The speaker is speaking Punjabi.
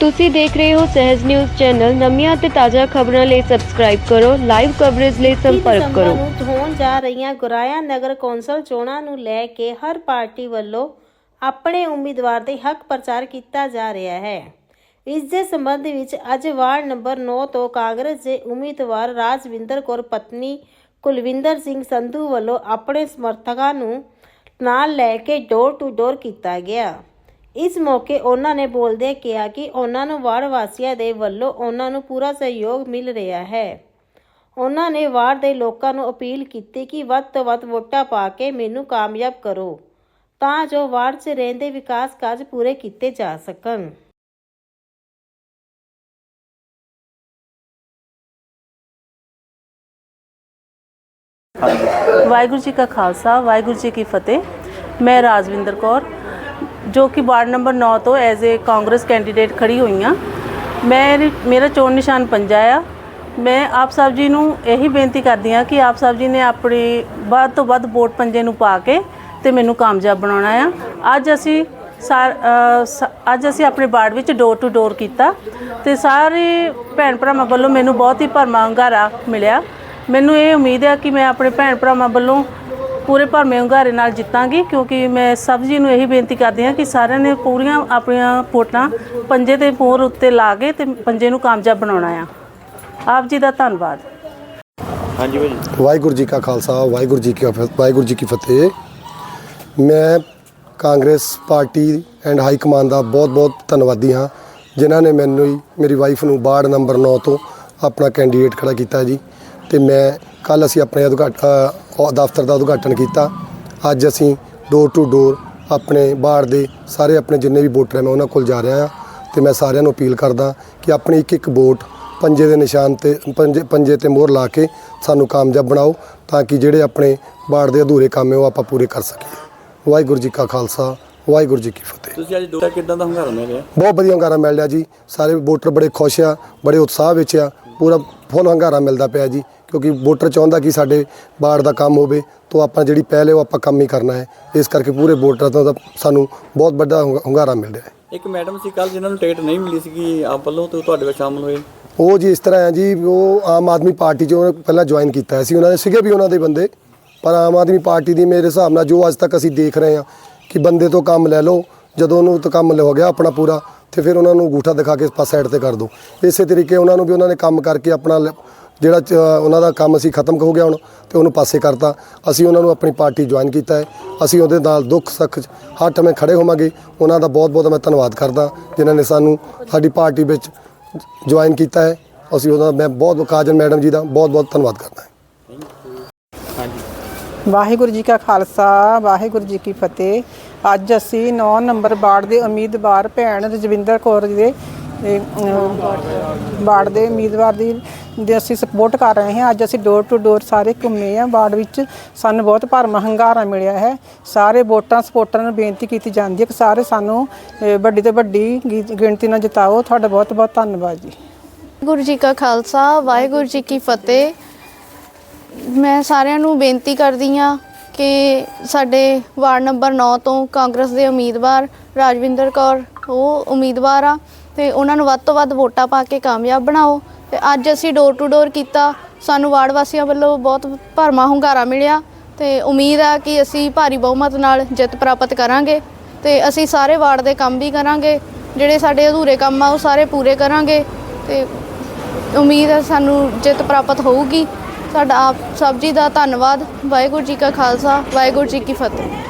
ਤੁਸੀਂ ਦੇਖ ਰਹੇ ਹੋ ਸਹਿਜ ਨਿਊਜ਼ ਚੈਨਲ। ਨਵੀਆਂ ਤੇ ਤਾਜ਼ਾ ਖਬਰਾਂ ਲਈ ਸਬਸਕ੍ਰਾਈਬ ਕਰੋ ਲਾਈਵ ਕਵਰੇਜ ਲਈ ਸੰਪਰਕ ਕਰੋ। ਨੂੰ ਹੋਣ ਜਾ ਰਹੀਆਂ ਗੁਰਾਇਆ ਨਗਰ ਕੌਂਸਲ ਚੋਣਾਂ ਨੂੰ ਲੈ ਕੇ ਹਰ ਪਾਰਟੀ ਵੱਲੋਂ ਆਪਣੇ ਉਮੀਦਵਾਰ ਦੇ ਹੱਕ ਪ੍ਰਚਾਰ ਕੀਤਾ ਜਾ ਰਿਹਾ ਹੈ। ਇਸ ਦੇ ਸੰਬੰਧ ਵਿੱਚ ਅੱਜ ਵਾਰਡ ਨੰਬਰ 9 ਤੋਂ ਕਾਂਗਰਸ ਦੇ ਉਮੀਦਵਾਰ ਰਾਜਵਿੰਦਰ ਕੌਰ ਪਤਨੀ ਕੁਲਵਿੰਦਰ ਸਿੰਘ ਸੰਧੂ ਵੱਲੋਂ ਆਪਣੇ ਸਮਰਥਕਾਂ ਨੂੰ ਨਾਲ ਲੈ ਕੇ ਡੋਰ ਟੂ ਡੋਰ ਕੀਤਾ ਗਿਆ। ਇਸ ਮੌਕੇ ਉਹਨਾਂ ਨੇ ਬੋਲਦੇ ਕਿਹਾ ਕਿ ਉਹਨਾਂ ਨੂੰ ਵਾਰਡ ਵਾਸੀਆਂ ਦੇ ਵੱਲੋਂ ਉਹਨਾਂ ਨੂੰ ਪੂਰਾ ਸਹਿਯੋਗ ਮਿਲ ਰਿਹਾ ਹੈ। ਉਹਨਾਂ ਨੇ ਵਾਰਡ ਦੇ ਲੋਕਾਂ ਨੂੰ ਅਪੀਲ ਕੀਤੀ ਕਿ ਵੱਧ ਤੋਂ ਵੱਧ ਵੋਟਾਂ ਪਾ ਕੇ ਮੈਨੂੰ ਕਾਮਯਾਬ ਕਰੋ, ਤਾਂ ਜੋ ਵਾਰਡ 'ਚ ਰਹਿੰਦੇ ਵਿਕਾਸ ਕਾਰਜ ਪੂਰੇ ਕੀਤੇ ਜਾ ਸਕਣ। ਵਾਹਿਗੁਰੂ ਜੀ ਕਾ ਖਾਲਸਾ, ਵਾਹਿਗੁਰੂ ਜੀ ਕੀ ਫਤਿਹ। ਮੈਂ ਰਾਜਵਿੰਦਰ ਕੌਰ ਜੋ ਕਿ ਵਾਰਡ ਨੰਬਰ 9 ਤੋਂ ਐਜ਼ ਏ ਕਾਂਗਰਸ ਕੈਂਡੀਡੇਟ ਖੜੀ ਹੋਈ ਹਾਂ ਮੈਂ ਮੇਰਾ ਚੋਣ ਨਿਸ਼ਾਨ ਪੰਜਾ ਆ। ਮੈਂ ਆਪ ਸਾਹਿਬ ਜੀ ਨੂੰ ਇਹੀ ਬੇਨਤੀ ਕਰਦੀ ਹਾਂ ਕਿ ਆਪ ਸਾਹਿਬ ਜੀ ਨੇ ਆਪਣੀ ਵੱਧ ਤੋਂ ਵੱਧ ਵੋਟ ਪੰਜੇ ਨੂੰ ਪਾ ਕੇ ਤੇ ਮੈਨੂੰ ਕਾਮਯਾਬ ਬਣਾਉਣਾ ਆ। ਅੱਜ ਅਸੀਂ ਸਾਰ ਅੱਜ ਅਸੀਂ ਆਪਣੇ ਵਾਰਡ ਵਿੱਚ ਡੋਰ ਟੂ ਡੋਰ ਕੀਤਾ ਤੇ ਸਾਰੇ ਭੈਣ ਭਰਾਵਾਂ ਵੱਲੋਂ ਮੈਨੂੰ ਬਹੁਤ ਹੀ ਭਰਮਾ ਹੁੰਗਾਰਾ ਮਿਲਿਆ। ਮੈਨੂੰ ਇਹ ਉਮੀਦ ਹੈ ਕਿ ਮੈਂ ਆਪਣੇ ਭੈਣ ਭਰਾਵਾਂ ਵੱਲੋਂ ਪੂਰੇ ਭਰਮੇ ਹੁੰਗਾਰੇ ਨਾਲ ਜਿੱਤਾਂਗੀ ਕਿਉਂਕਿ ਮੈਂ ਸਭ ਜੀ ਨੂੰ ਇਹੀ ਬੇਨਤੀ ਕਰਦੀ ਹਾਂ ਕਿ ਸਾਰਿਆਂ ਨੇ ਪੂਰੀਆਂ ਆਪਣੀਆਂ ਵੋਟਾਂ ਪੰਜੇ ਦੇ ਮੋਹਰ ਉੱਤੇ ਲਾ ਕੇ ਤੇ ਪੰਜੇ ਨੂੰ ਕਾਮਯਾਬ ਬਣਾਉਣਾ ਆ। ਆਪ ਜੀ ਦਾ ਧੰਨਵਾਦ। ਹਾਂਜੀ ਭਾਜੀ। ਵਾਹਿਗੁਰੂ ਜੀ ਕਾ ਖਾਲਸਾ ਵਾਹਿਗੁਰੂ ਜੀ ਕੀ ਫਤਿਹ ਵਾਹਿਗੁਰੂ ਜੀ ਕੀ ਫਤਿਹ। ਮੈਂ Congress party and high command ਦਾ ਬਹੁਤ-ਬਹੁਤ ਧੰਨਵਾਦੀ ਹਾਂ ਜਿਨ੍ਹਾਂ ਨੇ ਮੈਨੂੰ ਹੀ ਮੇਰੀ ਵਾਈਫ ਨੂੰ ਵਾਰਡ ਨੰਬਰ 9 ਤੋਂ ਆਪਣਾ ਕੈਂਡੀਡੇਟ ਖੜਾ ਕੀਤਾ ਜੀ। ਤੇ ਮੈਂ ਕੱਲ ਅਸੀਂ ਆਪਣੇ ਉਦਘਾਟਨ ਦਫ਼ਤਰ ਦਾ ਉਦਘਾਟਨ ਕੀਤਾ। ਅੱਜ ਅਸੀਂ ਡੋਰ ਟੂ ਡੋਰ ਆਪਣੇ ਬਾਹਰ ਦੇ ਸਾਰੇ ਆਪਣੇ ਜਿੰਨੇ ਵੀ ਵੋਟਰ ਹੈ ਮੈਂ ਉਹਨਾਂ ਕੋਲ ਜਾ ਰਿਹਾ ਹਾਂ ਤੇ ਮੈਂ ਸਾਰਿਆਂ ਨੂੰ ਅਪੀਲ ਕਰਦਾ ਕਿ ਆਪਣੀ ਇੱਕ ਇੱਕ ਵੋਟ ਪੰਜੇ ਦੇ ਨਿਸ਼ਾਨ ਤੇ ਪੰਜੇ ਪੰਜੇ ਤੇ ਮੋਹਰ ਲਾ ਕੇ ਸਾਨੂੰ ਕਾਮਯਾਬ ਬਣਾਓ ਤਾਂ ਕਿ ਜਿਹੜੇ ਆਪਣੇ ਬਾੜ ਦੇ ਅਧੂਰੇ ਕੰਮ ਹੈ ਉਹ ਆਪਾਂ ਪੂਰੇ ਕਰ ਸਕੀਏ। ਵਾਹਿਗੁਰੂ ਜੀ ਕਾ ਖਾਲਸਾ ਵਾਹਿਗੁਰੂ ਜੀ ਕੀ ਫਤਿਹ। ਤੁਸੀਂ ਅੱਜ ਦੋ ਕਿਦਾਂ ਦਾ ਹੰਗਾਰਾ ਮਿਲ ਰਿਹਾ? ਬਹੁਤ ਵਧੀਆ ਹੰਗਾਰਾ ਮਿਲ ਰਿਹਾ ਜੀ। ਸਾਰੇ ਵੋਟਰ ਬੜੇ ਖੁਸ਼ ਆ ਬੜੇ ਉਤਸ਼ਾਹ ਵਿੱਚ ਆ। ਪੂਰਾ ਫੁੱਲ ਹੰਗਾਰਾ ਮਿਲਦਾ ਪਿਆ ਜੀ। ਕਿਉਂਕਿ ਵੋਟਰ ਚਾਹੁੰਦਾ ਕਿ ਸਾਡੇ ਬਾੜ ਦਾ ਕੰਮ ਹੋਵੇ ਤੋਂ ਆਪਾਂ ਜਿਹੜੀ ਪਹਿਲ ਉਹ ਆਪਾਂ ਕੰਮ ਹੀ ਕਰਨਾ ਹੈ। ਇਸ ਕਰਕੇ ਪੂਰੇ ਵੋਟਰਾਂ ਤੋਂ ਤਾਂ ਸਾਨੂੰ ਬਹੁਤ ਵੱਡਾ ਹੁੰਗ- ਹੁੰਗਾਰਾ ਮਿਲ ਰਿਹਾ ਹੈ। ਇੱਕ ਮੈਡਮ ਸੀ ਕੱਲ ਜਿਨ੍ਹਾਂ ਨੂੰ ਟਿਕਟ ਨਹੀਂ ਮਿਲੀ ਸੀਗੀ ਆਪ ਵੱਲੋਂ ਤੇ ਉਹ ਤੁਹਾਡੇ ਵਿੱਚ ਸ਼ਾਮਲ ਹੋਏ। ਉਹ ਜੀ ਇਸ ਤਰ੍ਹਾਂ ਹੈ ਜੀ ਉਹ ਆਮ ਆਦਮੀ ਪਾਰਟੀ 'ਚ ਉਹਨੇ ਪਹਿਲਾਂ ਜੁਆਇਨ ਕੀਤਾ ਸੀ ਉਹਨਾਂ ਦੇ ਸੀਗੇ ਵੀ ਉਹਨਾਂ ਦੇ ਬੰਦੇ ਪਰ ਆਮ ਆਦਮੀ ਪਾਰਟੀ ਦੀ ਮੇਰੇ ਹਿਸਾਬ ਨਾਲ ਜੋ ਅੱਜ ਤੱਕ ਅਸੀਂ ਦੇਖ ਰਹੇ ਹਾਂ ਕਿ ਬੰਦੇ ਤੋਂ ਕੰਮ ਲੈ ਲਓ ਜਦੋਂ ਉਹਨੂੰ ਤਾਂ ਕੰਮ ਹੋ ਗਿਆ ਆਪਣਾ ਪੂਰਾ ਤੇ ਫਿਰ ਉਹਨਾਂ ਨੂੰ ਅੰਗੂਠਾ ਦਿਖਾ ਕੇ ਪਾਸ ਸਾਈਡ ਤੇ ਕਰ ਦਿਓ ਇਸੇ ਤਰੀਕੇ ਉਹਨਾਂ ਨੂੰ ਵੀ ਉਹਨਾਂ ਨੇ ਕੰਮ ਕਰਕੇ ਆਪਣਾ ਜਿਹੜਾ ਉਹਨਾਂ ਦਾ ਕੰਮ ਸੀ ਖਤਮ ਹੋ ਗਿਆ ਹੁਣ ਤੇ ਉਹਨੂੰ ਪਾਸੇ ਕਰਤਾ। ਅਸੀਂ ਉਹਨਾਂ ਨੂੰ ਆਪਣੀ ਪਾਰਟੀ ਜੁਆਇਨ ਕੀਤਾ ਹੈ। ਅਸੀਂ ਉਹਦੇ ਨਾਲ ਦੁੱਖ ਸੁੱਖ ਹਰ ਟਮੇ ਖੜੇ ਹੋਵਾਂਗੇ। ਉਹਨਾਂ ਦਾ ਬਹੁਤ ਬਹੁਤ ਮੈਂ ਧੰਨਵਾਦ ਕਰਦਾ ਜਿਨ੍ਹਾਂ ਨੇ ਸਾਨੂੰ ਸਾਡੀ ਪਾਰਟੀ ਵਿੱਚ ਜੁਆਇਨ ਕੀਤਾ ਹੈ। ਅਸੀਂ ਉਹਦਾ ਮੈਂ ਬਹੁਤ ਕਾਜਲ ਮੈਡਮ ਜੀ ਦਾ ਬਹੁਤ ਬਹੁਤ ਧੰਨਵਾਦ ਕਰਦਾ ਹਾਂ। ਹਾਂਜੀ। ਵਾਹਿਗੁਰੂ ਜੀ ਕਾ ਖਾਲਸਾ ਵਾਹਿਗੁਰੂ ਜੀ ਕੀ ਫਤਿਹ। ਅੱਜ ਅਸੀਂ 9 ਨੰਬਰ ਵਾਰਡ ਦੇ ਉਮੀਦਵਾਰ ਭੈਣ ਰਜਵਿੰਦਰ ਕੌਰ ਜੀ ਦੇ ਇਹ, ਵਾਰਡ ਦੇ ਉਮੀਦਵਾਰ ਦੀ ਦੇ ਅਸੀਂ ਸਪੋਰਟ ਕਰ ਰਹੇ ਹਾਂ। ਅੱਜ ਅਸੀਂ ਡੋਰ ਟੂ ਡੋਰ ਸਾਰੇ ਘੁੰਮੇ ਆ ਵਾਰਡ ਵਿੱਚ ਸਾਨੂੰ ਬਹੁਤ ਭਰਮਾ ਹੰਗਾਰਾ ਮਿਲਿਆ ਹੈ। ਸਾਰੇ ਵੋਟਾਂ ਸਪੋਰਟਰਾਂ ਨੂੰ ਬੇਨਤੀ ਕੀਤੀ ਜਾਂਦੀ ਹੈ ਕਿ ਸਾਰੇ ਸਾਨੂੰ ਵੱਡੀ ਤੋਂ ਵੱਡੀ ਗਿ- ਗਿਣਤੀ ਨਾਲ ਜਿਤਾਓ। ਤੁਹਾਡਾ ਬਹੁਤ ਬਹੁਤ ਧੰਨਵਾਦ ਜੀ। ਗੁਰੂ ਜੀ ਕਾ ਖਾਲਸਾ ਵਾਹਿਗੁਰੂ ਜੀ ਕੀ ਫਤਿਹ। ਮੈਂ ਸਾਰਿਆਂ ਨੂੰ ਬੇਨਤੀ ਕਰਦੀ ਹਾਂ ਕਿ ਸਾਡੇ ਵਾਰਡ ਨੰਬਰ 9 ਤੋਂ ਕਾਂਗਰਸ ਦੇ ਉਮੀਦਵਾਰ ਰਾਜਵਿੰਦਰ ਕੌਰ ਉਹ ਉਮੀਦਵਾਰ ਆ। ਤੇ ਉਹਨਾਂ ਨੂੰ ਵੱਧ ਤੋਂ ਵੱਧ ਵੋਟਾਂ ਪਾ ਕੇ ਕਾਮਯਾਬ ਬਣਾਓ। ਤੇ ਅੱਜ ਅਸੀਂ ਡੋਰ ਟੂ ਡੋਰ ਕੀਤਾ। ਸਾਨੂੰ ਵਾਰਡ ਵਾਸੀਆਂ ਵੱਲੋਂ ਬਹੁਤ ਭਰਮਾ ਹੁੰਗਾਰਾ ਮਿਲਿਆ। ਤੇ ਉਮੀਦ ਆ ਕਿ ਅਸੀਂ ਭਾਰੀ ਬਹੁਮਤ ਨਾਲ ਜਿੱਤ ਪ੍ਰਾਪਤ ਕਰਾਂਗੇ। ਤੇ ਅਸੀਂ ਸਾਰੇ ਵਾਰਡ ਦੇ ਕੰਮ ਵੀ ਕਰਾਂਗੇ। ਜਿਹੜੇ ਸਾਡੇ ਅਧੂਰੇ ਕੰਮ ਆ, ਉਹ ਸਾਰੇ ਪੂਰੇ ਕਰਾਂਗੇ। ਤੇ ਉਮੀਦ ਹੈ ਸਾਨੂੰ ਜਿੱਤ ਪ੍ਰਾਪਤ ਹੋਊਗੀ। ਸਾਡਾ ਆਪ ਸਭ ਜੀ ਦਾ ਧੰਨਵਾਦ। ਵਾਹਿਗੁਰੂ ਜੀ ਕਾ ਖਾਲਸਾ, ਵਾਹਿਗੁਰੂ ਜੀ ਕੀ ਫਤਿਹ।